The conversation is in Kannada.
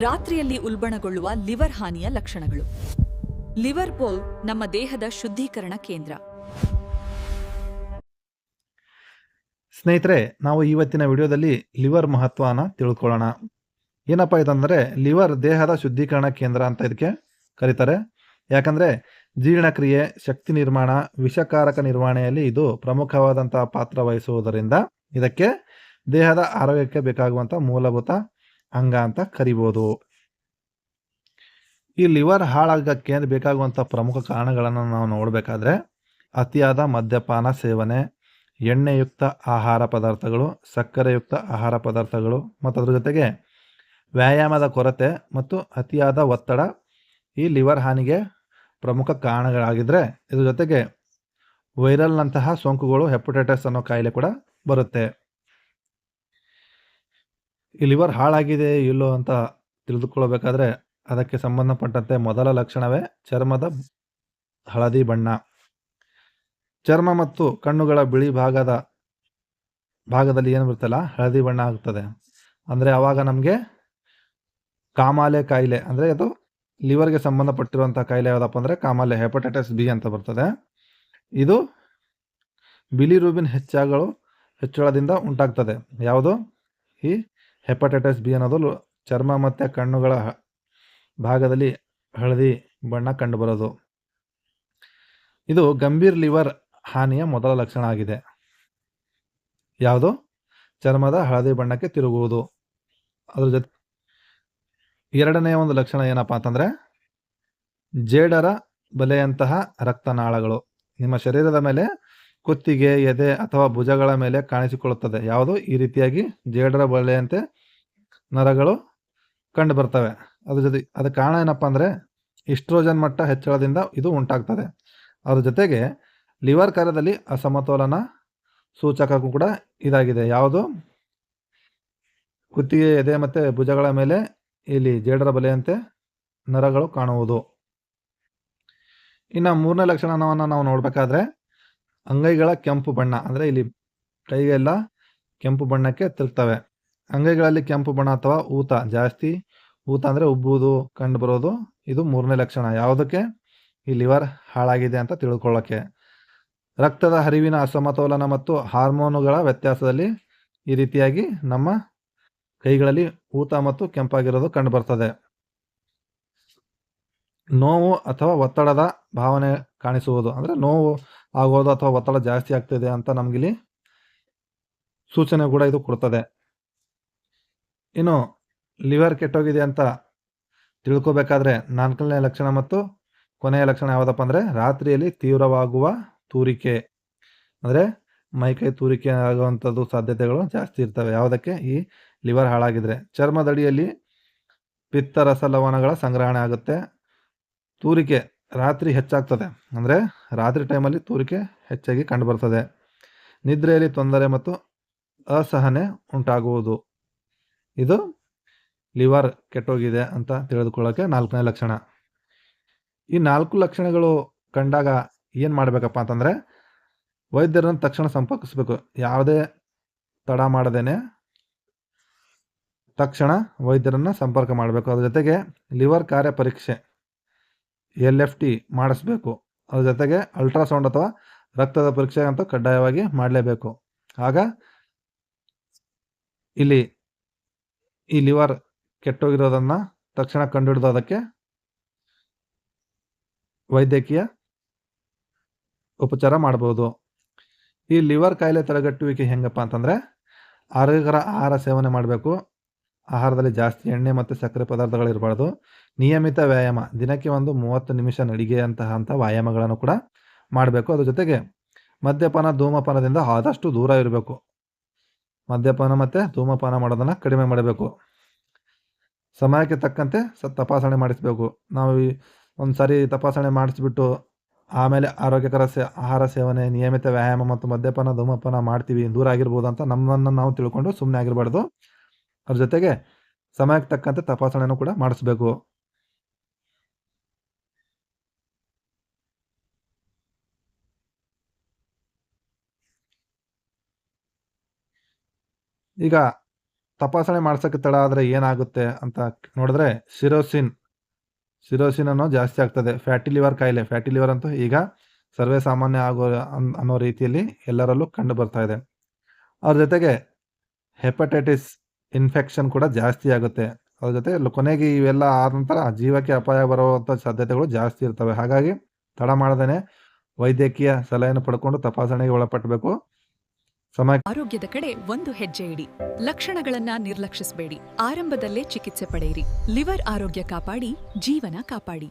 ರಾತ್ರಿಯಲ್ಲಿ ಉಲ್ಬಣಗೊಳ್ಳುವ ಲಿವರ್ ಹಾನಿಯ ಲಕ್ಷಣಗಳು. ಲಿವರ್ ಪೋಲ್ ನಮ್ಮ ದೇಹದ ಶುದ್ಧೀಕರಣ ಕೇಂದ್ರ. ಸ್ನೇಹಿತರೆ, ನಾವು ಇವತ್ತಿನ ವಿಡಿಯೋದಲ್ಲಿ ಲಿವರ್ ಮಹತ್ವನ ತಿಳ್ಕೊಳ್ಳೋಣ. ಏನಪ್ಪ ಇದಂದರೆ, ಲಿವರ್ ದೇಹದ ಶುದ್ಧೀಕರಣ ಕೇಂದ್ರ ಅಂತ ಇದಕ್ಕೆ ಕರೀತಾರೆ. ಯಾಕಂದರೆ, ಜೀರ್ಣಕ್ರಿಯೆ, ಶಕ್ತಿ ನಿರ್ಮಾಣ, ವಿಷಕಾರಕ ನಿರ್ವಹಣೆಯಲ್ಲಿ ಇದು ಪ್ರಮುಖವಾದಂತಹ ಪಾತ್ರ ವಹಿಸುವುದರಿಂದ ಇದಕ್ಕೆ ದೇಹದ ಆರೋಗ್ಯಕ್ಕೆ ಬೇಕಾಗುವಂಥ ಮೂಲಭೂತ ಅಂಗ ಅಂತ ಕರಿಬೋದು. ಈ ಲಿವರ್ ಹಾಳಾಗಕ್ಕೆ ಬೇಕಾಗುವಂಥ ಪ್ರಮುಖ ಕಾರಣಗಳನ್ನು ನಾವು ನೋಡಬೇಕಾದ್ರೆ ಅತಿಯಾದ ಮದ್ಯಪಾನ ಸೇವನೆ, ಎಣ್ಣೆಯುಕ್ತ ಆಹಾರ ಪದಾರ್ಥಗಳು, ಸಕ್ಕರೆಯುಕ್ತ ಆಹಾರ ಪದಾರ್ಥಗಳು, ಮತ್ತು ಅದ್ರ ಜೊತೆಗೆ ವ್ಯಾಯಾಮದ ಕೊರತೆ ಮತ್ತು ಅತಿಯಾದ ಒತ್ತಡ ಈ ಲಿವರ್ ಹಾನಿಗೆ ಪ್ರಮುಖ ಕಾರಣಗಳಾಗಿದ್ದರೆ ಇದ್ರ ಜೊತೆಗೆ ವೈರಲ್ನಂತಹ ಸೋಂಕುಗಳು, ಹೆಪಟೈಟಿಸ್ ಅನ್ನೋ ಕಾಯಿಲೆ ಕೂಡ ಬರುತ್ತೆ. ಈ ಲಿವರ್ ಹಾಳಾಗಿದೆ, ಇಲ್ಲೋ ಅಂತ ತಿಳಿದುಕೊಳ್ಳಬೇಕಾದ್ರೆ ಅದಕ್ಕೆ ಸಂಬಂಧಪಟ್ಟಂತೆ ಮೊದಲ ಲಕ್ಷಣವೇ ಚರ್ಮದ ಹಳದಿ ಬಣ್ಣ. ಚರ್ಮ ಮತ್ತು ಕಣ್ಣುಗಳ ಬಿಳಿ ಭಾಗದ ಭಾಗದಲ್ಲಿ ಏನು ಬರುತ್ತಲ್ಲ, ಹಳದಿ ಬಣ್ಣ ಆಗ್ತದೆ. ಅಂದರೆ ಆವಾಗ ನಮಗೆ ಕಾಮಾಲೆ ಕಾಯಿಲೆ, ಅಂದರೆ ಅದು ಲಿವರ್ಗೆ ಸಂಬಂಧಪಟ್ಟಿರುವಂಥ ಕಾಯಿಲೆ ಯಾವುದಪ್ಪ ಅಂದರೆ ಕಾಮಾಲೆ ಹೆಪಟೈಟಿಸ್ ಬಿ ಅಂತ ಬರ್ತದೆ. ಇದು ಬಿಲಿ ರೂಬಿನ್ ಹೆಚ್ಚಾಗಳು ಹೆಚ್ಚಳದಿಂದ ಉಂಟಾಗ್ತದೆ. ಯಾವುದು? ಈ ಹೆಪಟೈಟಿಸ್ ಬಿ ಅನ್ನೋದು ಚರ್ಮ ಮತ್ತು ಕಣ್ಣುಗಳ ಭಾಗದಲ್ಲಿ ಹಳದಿ ಬಣ್ಣ ಕಂಡುಬರೋದು. ಇದು ಗಂಭೀರ್ ಲಿವರ್ ಹಾನಿಯ ಮೊದಲ ಲಕ್ಷಣ ಆಗಿದೆ. ಯಾವುದು? ಚರ್ಮದ ಹಳದಿ ಬಣ್ಣಕ್ಕೆ ತಿರುಗುವುದು. ಅದ್ರ ಜೊತೆ ಎರಡನೆಯ ಒಂದು ಲಕ್ಷಣ ಏನಪ್ಪಾ ಅಂತಂದ್ರೆ ಜೇಡರ ಬಲೆಯಂತಹ ರಕ್ತನಾಳಗಳು. ನಿಮ್ಮ ಶರೀರದ ಮೇಲೆ ಕುತ್ತಿಗೆ, ಎದೆ ಅಥವಾ ಭುಜಗಳ ಮೇಲೆ ಕಾಣಿಸಿಕೊಳ್ಳುತ್ತದೆ. ಯಾವುದು? ಈ ರೀತಿಯಾಗಿ ಜೇಡರ ಬಲೆಯಂತೆ ನರಗಳು ಕಂಡು ಬರ್ತವೆ. ಅದ್ರ ಜೊತೆ ಅದಕ್ಕೆ ಕಾರಣ ಏನಪ್ಪ ಅಂದರೆ ಇಸ್ಟ್ರೋಜನ್ ಮಟ್ಟ ಹೆಚ್ಚಳದಿಂದ ಇದು ಉಂಟಾಗ್ತದೆ. ಅದ್ರ ಜೊತೆಗೆ ಲಿವರ್ ಕಾರ್ಯದಲ್ಲಿ ಅಸಮತೋಲನ ಸೂಚಕಕ್ಕೂ ಕೂಡ ಇದಾಗಿದೆ. ಯಾವುದು? ಕುತ್ತಿಗೆ, ಎದೆ ಮತ್ತು ಭುಜಗಳ ಮೇಲೆ ಇಲ್ಲಿ ಜೇಡರ ಬಲೆಯಂತೆ ನರಗಳು ಕಾಣುವುದು. ಇನ್ನು ಮೂರನೇ ಲಕ್ಷಣವನ್ನು ನಾವು ನೋಡಬೇಕಾದ್ರೆ ಅಂಗೈಗಳ ಕೆಂಪು ಬಣ್ಣ, ಅಂದರೆ ಇಲ್ಲಿ ಕೈಗೆಲ್ಲ ಕೆಂಪು ಬಣ್ಣಕ್ಕೆ ತಿರುಗ್ತವೆ. ಅಂಗೈಗಳಲ್ಲಿ ಕೆಂಪು ಬಣ್ಣ ಅಥವಾ ಊತ, ಜಾಸ್ತಿ ಊತ ಅಂದರೆ ಉಬ್ಬುವುದು, ಕಂಡು ಬರೋದು, ಇದು ಮೂರನೇ ಲಕ್ಷಣ. ಯಾವುದಕ್ಕೆ? ಈ ಲಿವರ್ ಹಾಳಾಗಿದೆ ಅಂತ ತಿಳ್ಕೊಳ್ಳೋಕ್ಕೆ ರಕ್ತದ ಹರಿವಿನ ಅಸಮತೋಲನ ಮತ್ತು ಹಾರ್ಮೋನುಗಳ ವ್ಯತ್ಯಾಸದಲ್ಲಿ ಈ ರೀತಿಯಾಗಿ ನಮ್ಮ ಕೈಗಳಲ್ಲಿ ಊತ ಮತ್ತು ಕೆಂಪಾಗಿರೋದು ಕಂಡುಬರ್ತದೆ ನೋವು ಅಥವಾ ಒತ್ತಡದ ಭಾವನೆ ಕಾಣಿಸುವುದು, ಅಂದರೆ ನೋವು ಆಗೋದು ಅಥವಾ ಒತ್ತಡ ಜಾಸ್ತಿ ಆಗ್ತಿದೆ ಅಂತ ನಮಗಿಲ್ಲಿ ಸೂಚನೆ ಕೂಡ ಇದು ಕೊಡ್ತದೆ. ಇನ್ನು ಲಿವರ್ ಕೆಟ್ಟೋಗಿದೆ ಅಂತ ತಿಳ್ಕೋಬೇಕಾದ್ರೆ ನಾಲ್ಕನೇ ಲಕ್ಷಣ ಮತ್ತು ಕೊನೆಯ ಲಕ್ಷಣ ಯಾವುದಪ್ಪ ಅಂದರೆ ರಾತ್ರಿಯಲ್ಲಿ ತೀವ್ರವಾಗುವ ತೂರಿಕೆ. ಅಂದರೆ ಮೈಕೈ ತೂರಿಕೆ ಆಗುವಂಥದ್ದು ಸಾಧ್ಯತೆಗಳು ಜಾಸ್ತಿ ಇರ್ತವೆ. ಯಾವುದಕ್ಕೆ? ಈ ಲಿವರ್ ಹಾಳಾಗಿದ್ರೆ. ಚರ್ಮದಡಿಯಲ್ಲಿ ಪಿತ್ತರಸ ಲವಣಗಳ ಸಂಗ್ರಹಣೆ ಆಗುತ್ತೆ. ತೂರಿಕೆ. ರಾತ್ರಿ ಹೆಚ್ಚಾಗ್ತದೆ. ಅಂದರೆ ರಾತ್ರಿ ಟೈಮಲ್ಲಿ ತೂರಿಕೆ ಹೆಚ್ಚಾಗಿ ಕಂಡುಬರ್ತದೆ. ನಿದ್ರೆಯಲ್ಲಿ ತೊಂದರೆ ಮತ್ತು ಅಸಹನೆ ಉಂಟಾಗುವುದು. ಇದು ಲಿವರ್ ಕೆಟ್ಟೋಗಿದೆ ಅಂತ ತಿಳಿದುಕೊಳ್ಳೋಕೆ ನಾಲ್ಕನೇ ಲಕ್ಷಣ. ಈ ನಾಲ್ಕು ಲಕ್ಷಣಗಳು ಕಂಡಾಗ ಏನು ಮಾಡಬೇಕಪ್ಪ ಅಂತಂದರೆ, ವೈದ್ಯರನ್ನು ತಕ್ಷಣ ಸಂಪರ್ಕಿಸಬೇಕು. ಯಾವುದೇ ತಡ ಮಾಡದೇನೆ ತಕ್ಷಣ ವೈದ್ಯರನ್ನು ಸಂಪರ್ಕ ಮಾಡಬೇಕು. ಅದ್ರ ಜೊತೆಗೆ ಲಿವರ್ ಕಾರ್ಯ ಪರೀಕ್ಷೆ ಎಲ್ ಎಫ್ ಟಿ ಮಾಡಿಸ್ಬೇಕು. ಅದ್ರ ಜೊತೆಗೆ ಅಲ್ಟ್ರಾಸೌಂಡ್ ಅಥವಾ ರಕ್ತದ ಪರೀಕ್ಷೆ ಅಂತ ಕಡ್ಡಾಯವಾಗಿ ಮಾಡಲೇಬೇಕು. ಆಗ ಇಲ್ಲಿ ಈ ಲಿವರ್ ಕೆಟ್ಟೋಗಿರೋದನ್ನು ತಕ್ಷಣ ಕಂಡುಹಿಡಿದೋದಕ್ಕೆ ವೈದ್ಯಕೀಯ ಉಪಚಾರ ಮಾಡಬಹುದು ಈ ಲಿವರ್ ಕಾಯಿಲೆ ತಡೆಗಟ್ಟುವಿಕೆ ಹೆಂಗಪ್ಪ ಅಂತಂದರೆ ಆರೋಗ್ಯಕರ ಆಹಾರ ಸೇವನೆ ಮಾಡಬೇಕು. ಆಹಾರದಲ್ಲಿ ಜಾಸ್ತಿ ಎಣ್ಣೆ ಮತ್ತು ಸಕ್ಕರೆ ಪದಾರ್ಥಗಳು ಇರಬಾರ್ದು ನಿಯಮಿತ ವ್ಯಾಯಾಮ, ದಿನಕ್ಕೆ ಒಂದು ಮೂವತ್ತು ನಿಮಿಷ ನಡಿಗೆಯಂತಹ ಅಂಥ ವ್ಯಾಯಾಮಗಳನ್ನು ಕೂಡ ಮಾಡಬೇಕು. ಅದ್ರ ಜೊತೆಗೆ ಮದ್ಯಪಾನ, ಧೂಮಪಾನದಿಂದ ಆದಷ್ಟು ದೂರ ಇರಬೇಕು. ಮದ್ಯಪಾನ ಮತ್ತು ಧೂಮಪಾನ ಮಾಡೋದನ್ನು ಕಡಿಮೆ ಮಾಡಬೇಕು. ಸಮಯಕ್ಕೆ ತಕ್ಕಂತೆ ಸ ತಪಾಸಣೆ ಮಾಡಿಸಬೇಕು. ನಾವು ಒಂದು ಸಾರಿ ತಪಾಸಣೆ ಮಾಡಿಸ್ಬಿಟ್ಟು ಆಮೇಲೆ ಆರೋಗ್ಯಕರ ಸೇ, ಆಹಾರ ಸೇವನೆ, ನಿಯಮಿತ ವ್ಯಾಯಾಮ ಮತ್ತು ಮದ್ಯಪಾನ, ಧೂಮಪಾನ ಮಾಡ್ತೀವಿ, ದೂರ ಆಗಿರ್ಬೋದು ಅಂತ ನಮ್ಮನ್ನು ನಾವು ತಿಳ್ಕೊಂಡು ಸುಮ್ಮನೆ ಆಗಿರಬಾರ್ದು. ಅದ್ರ ಜೊತೆಗೆ ಸಮಯಕ್ಕೆ ತಕ್ಕಂತೆ ತಪಾಸಣೆನೂ ಕೂಡ ಮಾಡಿಸ್ಬೇಕು. ಈಗ ತಪಾಸಣೆ ಮಾಡ್ಸೋಕ್ಕೆ ತಡ ಆದರೆ ಏನಾಗುತ್ತೆ ಅಂತ ನೋಡಿದ್ರೆ ಸಿರೋಸಿನ್ ಸಿರೋಸಿನ್ ಅನ್ನೋ ಜಾಸ್ತಿ ಆಗ್ತದೆ. ಫ್ಯಾಟಿ ಲಿವರ್ ಕಾಯಿಲೆ, ಫ್ಯಾಟಿ ಲಿವರ್ ಅಂತೂ ಈಗ ಸರ್ವೇ ಸಾಮಾನ್ಯ ಆಗೋ ಅನ್- ಅನ್ನೋ ರೀತಿಯಲ್ಲಿ ಎಲ್ಲರಲ್ಲೂ ಕಂಡು ಬರ್ತಾ ಇದೆ. ಅವ್ರ ಜೊತೆಗೆ ಹೆಪಟೈಟಿಸ್ ಇನ್ಫೆಕ್ಷನ್ ಕೂಡ ಜಾಸ್ತಿ ಆಗುತ್ತೆ. ಅದ್ರ ಜೊತೆ ಕೊನೆಗೆ ಇವೆಲ್ಲ ಆದ ನಂತರ ಜೀವಕ್ಕೆ ಅಪಾಯ ಬರುವಂಥ ಸಾಧ್ಯತೆಗಳು ಜಾಸ್ತಿ ಇರ್ತವೆ. ಹಾಗಾಗಿ ತಡ ಮಾಡದೇನೆ ವೈದ್ಯಕೀಯ ಸಲಹೆಯನ್ನು ಪಡ್ಕೊಂಡು ತಪಾಸಣೆಗೆ ಒಳಪಟ್ಟಬೇಕು ಆರೋಗ್ಯದ ಕಡೆ ಒಂದು ಹೆಜ್ಜೆ ಇಡಿ. ಲಕ್ಷಣಗಳನ್ನ ನಿರ್ಲಕ್ಷಿಸಬೇಡಿ. ಆರಂಭದಲ್ಲೇ ಚಿಕಿತ್ಸೆ ಪಡೆಯಿರಿ. ಲಿವರ್ ಆರೋಗ್ಯ ಕಾಪಾಡಿ, ಜೀವನ ಕಾಪಾಡಿ.